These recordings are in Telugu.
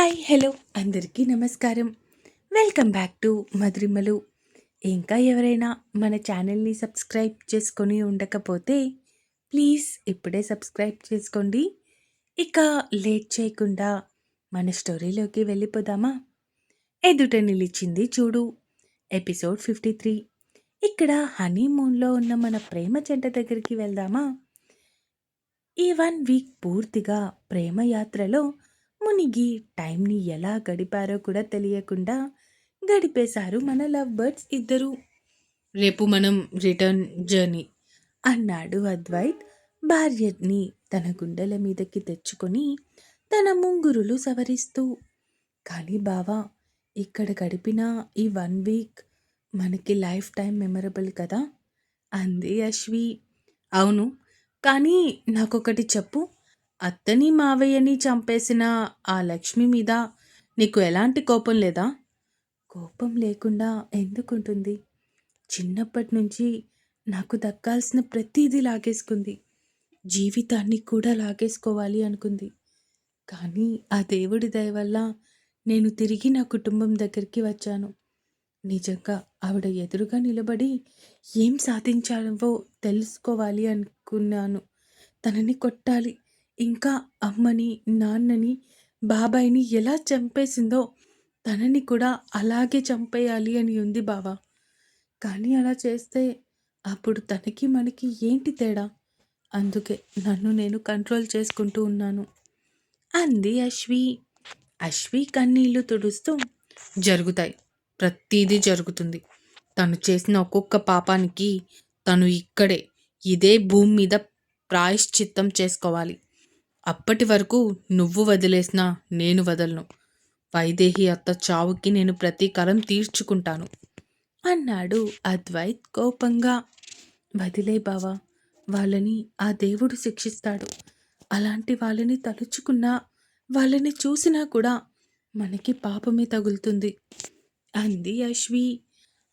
Hi hello. అందరికీ నమస్కారం. Welcome back to Madhurimalu. ఇంకా ఎవరైనా మన ఛానల్ని సబ్స్క్రైబ్ చేసుకొని ఉండకపోతే ప్లీజ్ ఇప్పుడే సబ్స్క్రైబ్ చేసుకోండి. ఇక లేట్ చేయకుండా మన స్టోరీలోకి వెళ్ళిపోదామా? ఎదుట నిలిచింది చూడు ఎపిసోడ్ ఫిఫ్టీ త్రీ. ఇక్కడ హనీమూన్లో ఉన్న మన ప్రేమ జంట దగ్గరికి వెళ్దామా? ఈ వన్ వీక్ పూర్తిగా ప్రేమ యాత్రలో మునిగి టైంని ఎలా గడిపారో కూడా తెలియకుండా గడిపేశారు మన లవ్ బర్డ్స్ ఇద్దరు. రేపు మనం రిటర్న్ జర్నీ. అన్నాడు అద్వైత్ భార్యని తన గుండెల మీదకి తెచ్చుకొని తన ముంగురులు సవరిస్తూ. కానీ బావా ఇక్కడ గడిపిన ఈ వన్ వీక్ మనకి లైఫ్ టైం మెమరబుల్ కదా? అంది అశ్వి. అవును. కానీ నాకొకటి చెప్పు. అత్తని మావయ్యని చంపేసిన ఆ లక్ష్మి మీద నీకు ఎలాంటి కోపం లేదా? కోపం లేకుండా ఎందుకుంటుంది? చిన్నప్పటి నుంచి నాకు దక్కాల్సిన ప్రతిదీ లాగేసుకుంది. జీవితాన్ని కూడా లాగేసుకోవాలి అనుకుంది. కానీ ఆ దేవుడి దయ వల్ల నేను తిరిగి నా కుటుంబం దగ్గరికి వచ్చాను. నిజంగా ఆవిడ ఎదురుగా నిలబడి ఏం సాధించాలో తెలుసుకోవాలి అనుకున్నాను. తనని కొట్టాలి ఇంకా అమ్మని నాన్నని బాబాయిని ఎలా చంపేసిందో తనని కూడా అలాగే చంపేయాలి అని ఉంది బావా. కానీ అలా చేస్తే అప్పుడు తనకి మనకి ఏంటి తేడా? అందుకే నన్ను నేను కంట్రోల్ చేసుకుంటూ ఉన్నాను. అంది అశ్వి. అశ్వి కన్నీళ్ళు తుడుస్తూ జరుగుతాయి. ప్రతీదీ జరుగుతుంది. తను చేసిన ఒక్కొక్క పాపానికి తను ఇక్కడే ఇదే భూమి మీద ప్రాయశ్చిత్తం చేసుకోవాలి. అప్పటి వరకు నువ్వు వదిలేసినా నేను వదలను. వైదేహి అత్త చావుకి నేను ప్రతీకారం తీర్చుకుంటాను. అన్నాడు అద్వైత్ కోపంగా. వదిలే బావా వాళ్ళని ఆ దేవుడు శిక్షిస్తాడు. అలాంటి వాళ్ళని తలుచుకున్నా వాళ్ళని చూసినా కూడా మనకి పాపమే తగులుతుంది. అంది అశ్వి.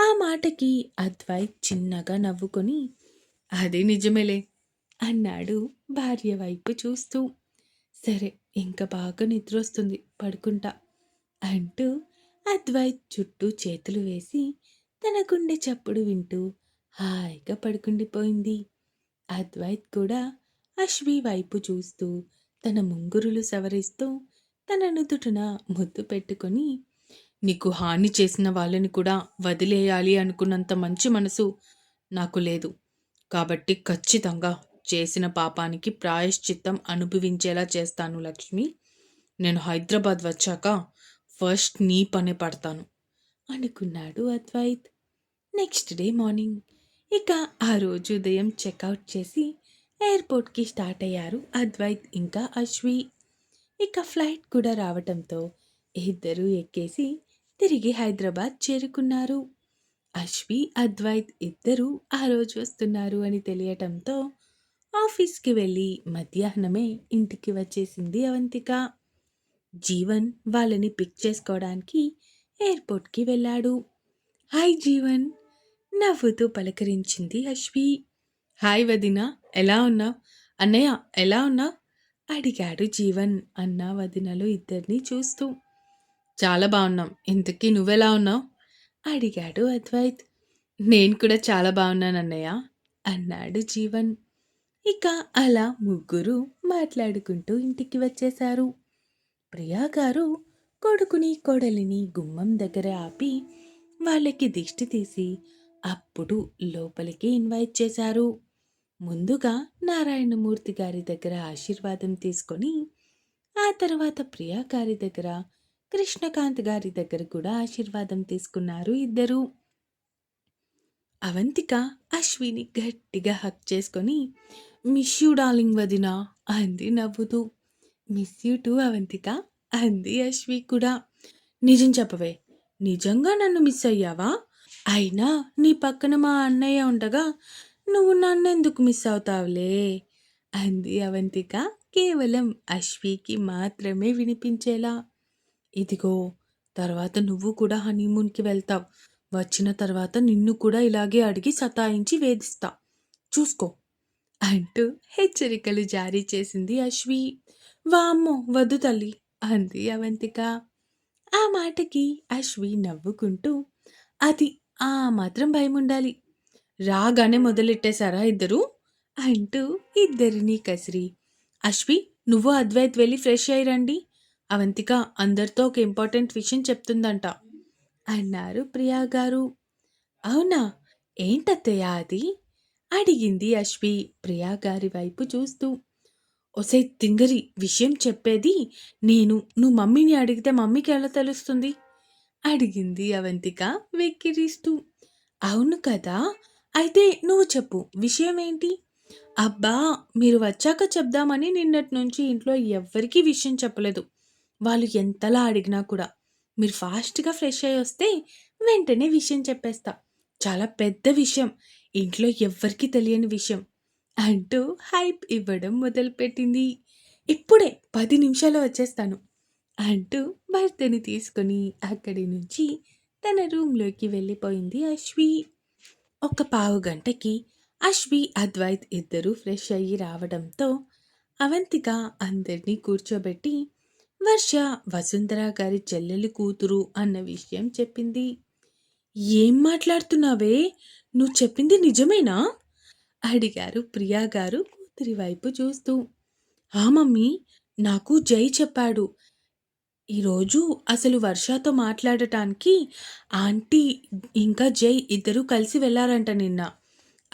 ఆ మాటకి అద్వైత్ చిన్నగా నవ్వుకొని అది నిజమేలే అన్నాడు భార్య వైపు చూస్తూ. సరే ఇంకా బాగా నిద్ర వస్తుంది పడుకుంటా అంటూ అద్వైత్ చుట్టూ చేతులు వేసి తన గుండె చప్పుడు వింటూ హాయిగా పడుకుండిపోయింది. అద్వైత్ కూడా అశ్వి వైపు చూస్తూ తన ముంగురులు సవరిస్తూ తన నుదుటున ముద్దు పెట్టుకొని నీకు హాని చేసిన వాళ్ళని కూడా వదిలేయాలి అనుకున్నంత మంచి మనసు నాకు లేదు. కాబట్టి ఖచ్చితంగా చేసిన పాపానికి ప్రాయశ్చిత్తం అనుభవించేలా చేస్తాను లక్ష్మి. నేను హైదరాబాద్ వచ్చాక ఫస్ట్ నీ పనే పడతాను అనుకున్నాడు అద్వైత్. Next day morning. ఇక ఆ రోజు ఉదయం చెక్అవుట్ చేసి ఎయిర్పోర్ట్కి స్టార్ట్ అయ్యారు అద్వైత్ ఇంకా అశ్వి. ఇక ఫ్లైట్ కూడా రావటంతో ఇద్దరూ ఎక్కేసి తిరిగి హైదరాబాద్ చేరుకున్నారు. అశ్వి అద్వైత్ ఇద్దరూ ఆ రోజు వస్తున్నారు అని తెలియటంతో ఆఫీస్కి వెళ్ళి మధ్యాహ్నమే ఇంటికి వచ్చేసింది అవంతిక. జీవన్ వాళ్ళని పిక్ చేసుకోవడానికి ఎయిర్పోర్ట్కి వెళ్ళాడు. హాయ్ జీవన్ నవ్వుతూ పలకరించింది అశ్వి. హాయ్ వదిన ఎలా ఉన్నావు? అన్నయ్య ఎలా ఉన్నావు? అడిగాడు జీవన్. అన్న వదినలు ఇద్దరిని చూస్తూ చాలా బాగున్నాం. ఇంతకీ నువ్వెలా ఉన్నావు? అడిగాడు అద్వైత్. నేను కూడా చాలా బాగున్నాను అన్నయ్య అన్నాడు జీవన్. ఇక అలా ముగ్గురు మాట్లాడుకుంటూ ఇంటికి వచ్చేశారు. ప్రియా గారు కొడుకుని కొడలిని గుమ్మం దగ్గర ఆపి వాళ్ళకి దిష్టి తీసి అప్పుడు లోపలికి ఇన్వైట్ చేశారు. ముందుగా నారాయణమూర్తి గారి దగ్గర ఆశీర్వాదం తీసుకొని ఆ తర్వాత ప్రియా గారి దగ్గర కృష్ణకాంత్ గారి దగ్గర కూడా ఆశీర్వాదం తీసుకున్నారు ఇద్దరు. అవంతిక అశ్విని గట్టిగా హక్ చేసుకొని మిస్ యూ డార్లింగ్ వదిన. అంది నవ్వుతూ. Miss you too Avantika. అంది అశ్వి కూడా. నిజం చెప్పవే నిజంగా నన్ను మిస్ అయ్యావా? అయినా నీ పక్కన మా అన్నయ్య ఉండగా నువ్వు నన్ను ఎందుకు మిస్ అవుతావులే? అంది అవంతిక. కేవలం అశ్వికి మాత్రమే వినిపించేలా. ఇదిగో తర్వాత నువ్వు కూడా హనీమూన్కి వెళ్తావు. వచ్చిన తర్వాత నిన్ను కూడా ఇలాగే అడిగి సతాయించి వేధిస్తా. చూసుకో. అంటూ హెచ్చరికలు జారీ చేసింది అశ్వి వామ్మో వద్దు తల్లి అంది అవంతిక. ఆ మాటకి అశ్వి నవ్వుకుంటూ అది ఆ మాత్రం భయం ఉండాలి రాగానే మొదలెట్టేశారా ఇద్దరూ? అంటూ ఇద్దరినీ కసిరి అశ్వి నువ్వు అద్వైత్ వెళ్ళి ఫ్రెష్ అయ్యి రండి. అవంతిక అందరితో ఒక ఇంపార్టెంట్ విషయం చెప్తుందంట. అన్నారు ప్రియా గారు. అవునా? ఏంటత్తయ్య అది? అడిగింది అశ్వి ప్రియా గారి వైపు చూస్తూ. ఒసేయ్ తింగరి విషయం చెప్పేది నేను. నువ్వు మమ్మీని అడిగితే మమ్మీకి ఎలా తెలుస్తుంది? అడిగింది అవంతిక వెక్కిరిస్తూ. అవును కదా! అయితే నువ్వు చెప్పు విషయం ఏంటి అబ్బా! మీరు వచ్చాక చెప్దామని నిన్నటి నుంచి ఇంట్లో ఎవ్వరికీ విషయం చెప్పలేదు. వాళ్ళు ఎంతలా అడిగినా కూడా. మీరు ఫాస్ట్‌గా ఫ్రెష్ అయ్యి వస్తే వెంటనే విషయం చెప్పేస్తా. చాలా పెద్ద విషయం. ఇంట్లో ఎవ్వరికీ తెలియని విషయం. అంటూ హైప్ ఇవ్వడం మొదలుపెట్టింది. ఇప్పుడే పది నిమిషాల్లో వచ్చేస్తాను. అంటూ భర్తని తీసుకొని అక్కడి నుంచి తన రూమ్‌లోకి వెళ్ళిపోయింది అశ్వి. ఒక పావు గంటకి అశ్వి, అద్వైత్ ఇద్దరూ ఫ్రెష్ అయ్యి రావడంతో అవంతిక అందరినీ కూర్చోబెట్టి వర్ష వసుంధర గారి చెల్లెలి కూతురు అన్న విషయం చెప్పింది. ఏం మాట్లాడుతున్నావే? నువ్వు చెప్పింది నిజమేనా? అడిగారు ప్రియా గారు కూతురి వైపు చూస్తూ. ఆ మమ్మీ నాకు జై చెప్పాడు. ఈరోజు అసలు వర్షతో మాట్లాడటానికి ఆంటీ ఇంకా జై ఇద్దరూ కలిసి వెళ్ళారంట నిన్న.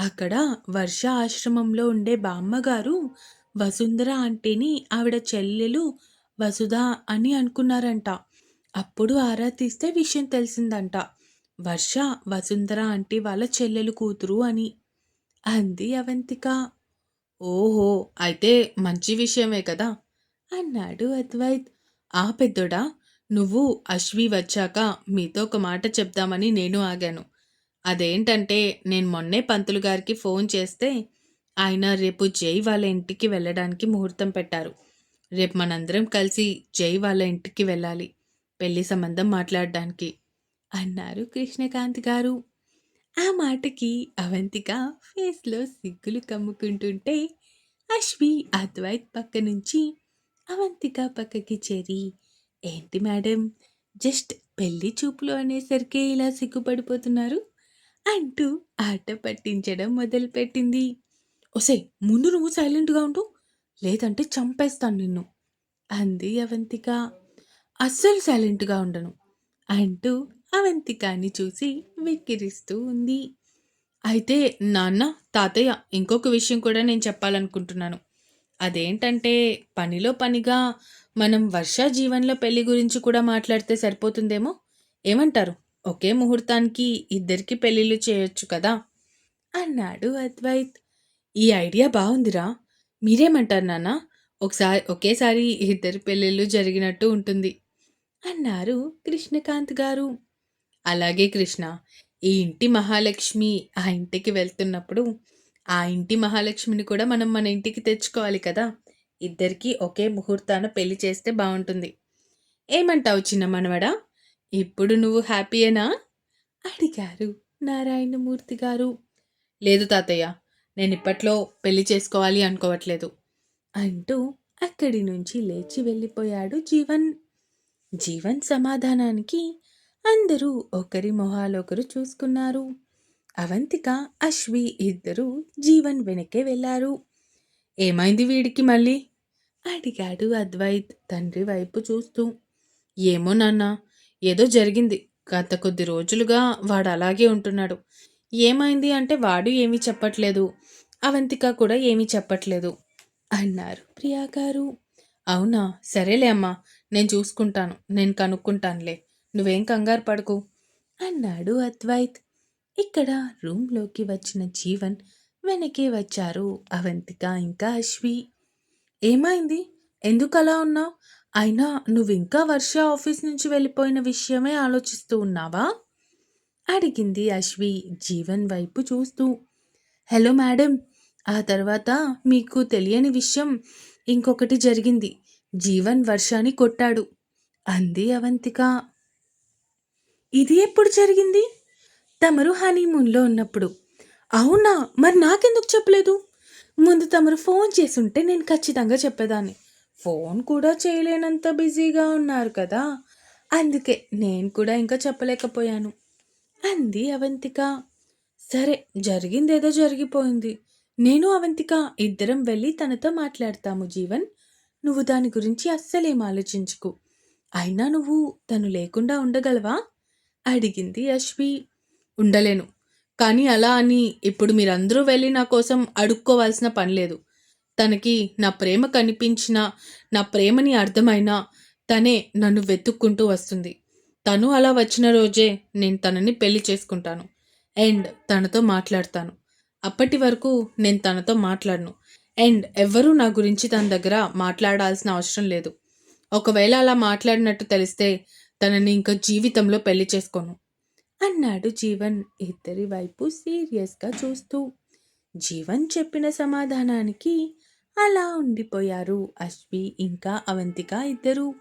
అక్కడ వర్ష ఆశ్రమంలో ఉండే బామ్మగారు వసుంధర ఆంటీని ఆవిడ చెల్లెలు వసుధ అని అనుకున్నారంట. అప్పుడు ఆరా తీస్తే విషయం తెలిసిందంట. వర్ష వసుంధర ఆంటీ వాళ్ళ చెల్లెలు కూతురు అని. అంది అవంతిక. ఓహో! అయితే మంచి విషయమే కదా! అన్నాడు అద్వైత్. ఆ పెద్దోడా! నువ్వు అశ్వి వచ్చాక మీతో ఒక మాట చెప్దామని నేను ఆగాను. అదేంటంటే నేను మొన్నే పంతులు గారికి ఫోన్ చేస్తే ఆయన రేపు జై వాళ్ళ ఇంటికి వెళ్ళడానికి ముహూర్తం పెట్టారు. రేపు మనందరం కలిసి జై వాళ్ళ ఇంటికి వెళ్ళాలి. పెళ్ళి సంబంధం మాట్లాడడానికి. అన్నారు కృష్ణకాంత్ గారు. ఆ మాటకి అవంతిక ఫేస్‌లో సిగ్గులు కమ్ముకుంటుంటే అశ్వి అద్వైత్ పక్క నుంచి అవంతిక పక్కకి చేరి ఏంటి మేడం జస్ట్ పెళ్ళి చూపులు అనేసరికే ఇలా సిగ్గుపడిపోతున్నారు? అంటూ ఆట పట్టించడం మొదలుపెట్టింది. ఒసేయ్ ముందు నువ్వు సైలెంట్గా ఉండు లేదంటే చంపేస్తాను నిన్ను అంది అవంతిక. అస్సలు సైలెంట్గా ఉండను అంటూ అవంతికాని చూసి వికిరిస్తూ ఉంది. అయితే నాన్న తాతయ్య ఇంకొక విషయం కూడా నేను చెప్పాలనుకుంటున్నాను. అదేంటంటే పనిలో పనిగా మనం వర్ష జీవన్లో పెళ్ళి గురించి కూడా మాట్లాడితే సరిపోతుందేమో? ఏమంటారు? ఒకే ముహూర్తానికి ఇద్దరికి పెళ్ళిళ్ళు చేయొచ్చు కదా? అన్నాడు అద్వైత్. ఈ ఐడియా బాగుందిరా. మీరేమంటారు నాన్న? ఒకసారి ఒకేసారి ఇద్దరు పెళ్ళిళ్ళు జరిగినట్టు ఉంటుంది. అన్నారు కృష్ణకాంత్ గారు. అలాగే కృష్ణ ఈ ఇంటి మహాలక్ష్మి ఆ ఇంటికి వెళ్తున్నప్పుడు ఆ ఇంటి మహాలక్ష్మిని కూడా మనం మన ఇంటికి తెచ్చుకోవాలి కదా. ఇద్దరికీ ఒకే ముహూర్తాన పెళ్ళి చేస్తే బాగుంటుంది. ఏమంటావు చిన్న మనవడా? ఇప్పుడు నువ్వు హ్యాపీయేనా? అడిగారు నారాయణమూర్తి గారు. లేదు తాతయ్య నేను ఇప్పట్లో పెళ్ళి చేసుకోవాలి అనుకోవట్లేదు అంటూ అక్కడి నుంచి లేచి వెళ్ళిపోయాడు జీవన్. జీవన్ సమాధానానికి అందరూ ఒకరి మొహాలొకరు చూసుకున్నారు. అవంతిక అశ్వి ఇద్దరూ జీవన్ వెనకే వెళ్ళారు. ఏమైంది వీడికి మళ్ళీ? అడిగాడు అద్వైత్ తండ్రి వైపు చూస్తూ. ఏమో నాన్న ఏదో జరిగింది. గత కొద్ది రోజులుగా వాడు అలాగే ఉంటున్నాడు. ఏమైంది అంటే వాడు ఏమీ చెప్పట్లేదు. అవంతిక కూడా ఏమీ చెప్పట్లేదు అన్నారు ప్రియా గారు. అవునా? సరేలే అమ్మా నేను చూసుకుంటాను. నేను కనుక్కుంటానులే. నువ్వేం కంగారు పడకు అన్నాడు అద్వైత్. ఇక్కడ రూమ్లోకి వచ్చిన జీవన్ వెనకే వచ్చారు అవంతిక ఇంకా అశ్వి. ఏమైంది? ఎందుకు అలా ఉన్నావు? అయినా నువ్వు ఇంకా వర్ష ఆఫీస్ నుంచి వెళ్ళిపోయిన విషయమే ఆలోచిస్తూ ఉన్నావా? అడిగింది అశ్వి జీవన్ వైపు చూస్తూ. హలో మేడం ఆ తర్వాత మీకు తెలియని విషయం ఇంకొకటి జరిగింది. జీవన్ వర్షాన్ని కొట్టాడు అంది అవంతిక. ఇది ఎప్పుడు జరిగింది? తమరు హనీమూన్లో ఉన్నప్పుడు. అవునా? మరి నాకెందుకు చెప్పలేదు? ముందు తమరు ఫోన్ చేసుంటే నేను ఖచ్చితంగా చెప్పేదాన్ని. ఫోన్ కూడా చేయలేనంత బిజీగా ఉన్నారు కదా. అందుకే నేను కూడా ఇంకా చెప్పలేకపోయాను. అంది అవంతిక. సరే జరిగిందేదో జరిగిపోయింది. నేను అవంతిక ఇద్దరం వెళ్ళి తనతో మాట్లాడతాము జీవన్. నువ్వు దాని గురించి అస్సలేం ఆలోచించుకు. అయినా నువ్వు తను లేకుండా ఉండగలవా? అడిగింది అశ్వి ఉండలేను. కానీ అలా అని ఇప్పుడు మీరందరూ వెళ్ళి నా కోసం అడుక్కోవాల్సిన పని లేదు. తనకి నా ప్రేమ కనిపించినా నా ప్రేమని అర్థమైనా తనే నన్ను వెతుక్కుంటూ వస్తుంది. తను అలా వచ్చిన రోజే నేను తనని పెళ్ళి చేసుకుంటాను. అండ్ తనతో మాట్లాడతాను. అప్పటి వరకు నేను తనతో మాట్లాడను. అండ్ ఎవ్వరూ నా గురించి తన దగ్గర మాట్లాడాల్సిన అవసరం లేదు. ఒకవేళ అలా మాట్లాడినట్టు తెలిస్తే తనని ఇంకా జీవితంలో పెళ్ళి చేసుకోను. అన్నాడు జీవన్ ఇద్దరి వైపు సీరియస్గా చూస్తూ. జీవన్ చెప్పిన సమాధానానికి అలా ఉండిపోయారు అశ్వి ఇంకా అవంతిక ఇద్దరు.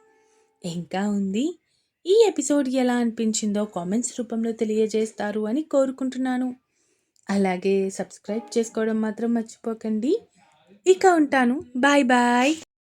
ఇంకా ఉంది. ఈ ఎపిసోడ్ ఎలా అనిపించిందో కామెంట్స్ రూపంలో తెలియజేస్తారు అని కోరుకుంటున్నాను. అలాగే సబ్స్క్రైబ్ చేసుకోవడం మాత్రం మర్చిపోకండి. ఇక ఉంటాను. Bye bye.